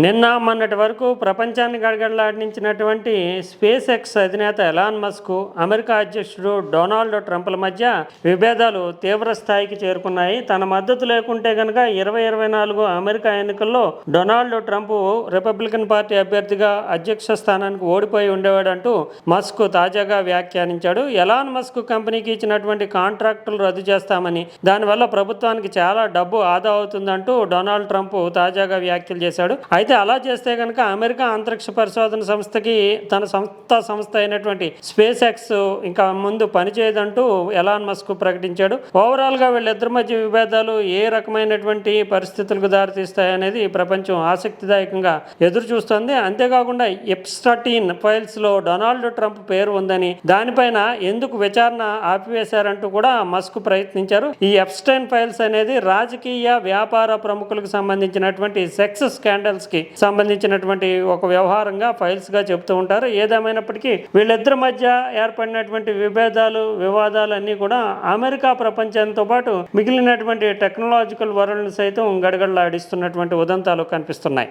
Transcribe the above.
నిన్న మొన్నటి వరకు ప్రపంచాన్ని గడగడలాడించినటువంటి స్పేస్ ఎక్స్ అధినేత ఎలాన్ మస్క్ అమెరికా అధ్యక్షుడు డొనాల్డ్ ట్రంప్ల మధ్య విభేదాలు తీవ్ర స్థాయికి చేరుకున్నాయి. తన మద్దతు లేకుంటే కనుక ఇరవై ఇరవై నాలుగు అమెరికా ఎన్నికల్లో డొనాల్డ్ ట్రంప్ రిపబ్లికన్ పార్టీ అభ్యర్థిగా అధ్యక్ష స్థానానికి ఓడిపోయి ఉండేవాడంటూ మస్క్ తాజాగా వ్యాఖ్యానించాడు. ఎలాన్ మస్క్ కంపెనీకి ఇచ్చినటువంటి కాంట్రాక్టులు రద్దు చేస్తామని దానివల్ల ప్రభుత్వానికి చాలా డబ్బు ఆదా అవుతుందంటూ డొనాల్డ్ ట్రంప్ తాజాగా వ్యాఖ్యలు చేశాడు. అయితే అలా చేస్తే కనుక అమెరికా అంతరిక్ష పరిశోధన సంస్థకి తన సంస్థ సంస్థ అయినటువంటి స్పేస్ ఎక్స్ ఇంకా ముందు పనిచేయదంటూ ఎలాన్ మస్క్ ప్రకటించాడు. ఓవరాల్గా వీళ్ళిద్దరి మధ్య విభేదాలు ఏ రకమైనటువంటి పరిస్థితులకు దారితీస్తాయనేది ప్రపంచం ఆసక్తిదాయకంగా ఎదురు చూస్తోంది అంతేకాకుండా ఎప్స్టటీన్ ఫైల్స్లో డొనాల్డ్ ట్రంప్ పేరు ఉందని దానిపైన ఎందుకు విచారణ ఆపివేశారంటూ కూడా మస్క్ ప్రయత్నించారు. ఈ ఎప్స్టైన్ ఫైల్స్ అనేది రాజకీయ వ్యాపార ప్రముఖులకు సంబంధించినటువంటి సెక్స్ స్కాండల్స్ కి సంబంధించినటువంటి ఒక వ్యవహారంగా ఫైల్స్గా చెబుతూ చెప్తూ ఉంటారు. ఏదేమైనప్పటికీ వీళ్ళిద్దరి మధ్య ఏర్పడినటువంటి విభేదాలు వివాదాలు అన్నీ కూడా అమెరికా ప్రపంచంతో పాటు మిగిలినటువంటి టెక్నాలజికల్ వరల్డ్ సైతం గడగడలాడిస్తున్నటువంటి ఉదంతాలు కనిపిస్తున్నాయి.